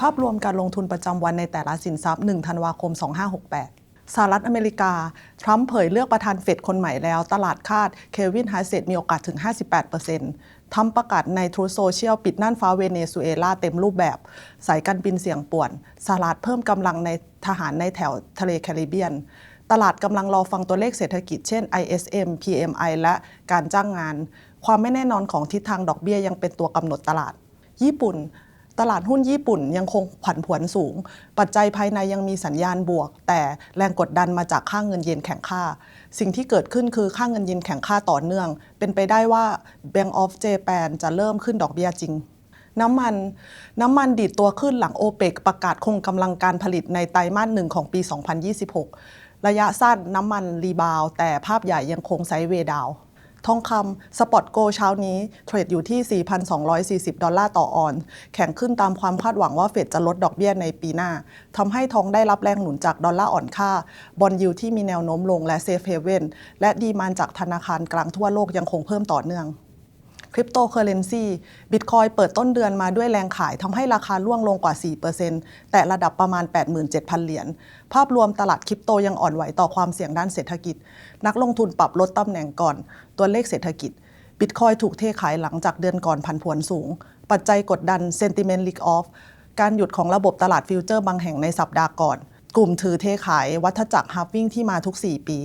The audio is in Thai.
ภาพรวมการลงทุนประจำวันในแต่ละสินทรัพย์ 1 ธันวาคม 2568 สหรัฐอเมริกา ทรัมป์เผยเลือกประธานเฟดคนใหม่แล้ว ตลาดคาดเควินฮาเซตมีโอกาสถึง 58%ทรัมป์ประกาศในทรูโซเชียลปิดน่านฟ้าเวเนซุเอลาเต็มรูปแบบ สายการบินเสี่ยงป่วนสหรัฐเพิ่มกำลังในทหารในแถวทะเลแคริบเบียนตลาดกำลังรอฟังตัวเลขเศรษฐกิจเช่น ISM PMI และการจ้างงาน ความไม่แน่นอนของทิศทางดอกเบี้ยยังเป็นตัวกำหนดตลาด ญี่ปุ่น ตลาดหุ้นญี่ปุ่นยังคงผันผวนสูง ปัจจัยภายในยังมีสัญญาณบวก แต่แรงกดดันมาจากค่าเงินเยนแข็งค่า สิ่งที่เกิดขึ้นคือค่าเงินเยนแข็งค่าต่อเนื่อง เป็นไปได้ว่า Bank of Japan จะเริ่มขึ้นดอกเบี้ยจริงน้ำมันน้ำมันดีดตัวขึ้นหลังโอเปกประกาศคงกำลังการผลิตในไตรมาสหนึ่งของปี 2026 ระยะสั้นน้ำมันรีบาว แต่ภาพใหญ่ยังคงไซด์เวดาว ทองคำสปอตโกเช้านี้ เทรดอยู่ที่ 4,240 ดอลลาร์ต่อออน แข็งขึ้นตามความคาดหวังว่าเฟดจะลดดอกเบี้ยในปีหน้าทำให้ทองได้รับแรงหนุนจากดอลลาร์อ่อนค่า บอลยูที่มีแนวโน้มลงและเซฟเฮเว่นและดีมานจากธนาคารกลางทั่วโลกยังคงเพิ่มต่อเนื่อง คริปโตเคอเรนซีบิตคอยเปิดต้นเดือนมาด้วยแรงขายทำให้ราคาร่วงลงกว่า 4%แต่ระดับประมาณ 87,000 เหรียญ ภาพรวมตลาดคริปโตยังอ่อนไหวต่อความเสี่ยงด้านเศรษฐกิจ นักลงทุนปรับลดตำแหน่งก่อน ตัวเลขเศรษฐกิจบิตคอยถูกเทขายหลังจากเดือนก่อนผันผวนสูง ปัจจัยกดดัน Sentiment Leak Off การหยุดของระบบตลาดฟิวเจอร์บางแห่งในสัปดาห์ก่อน กลุ่มถือเทขายวัฏจักรฮับวิ่งที่มาทุก 4 ปี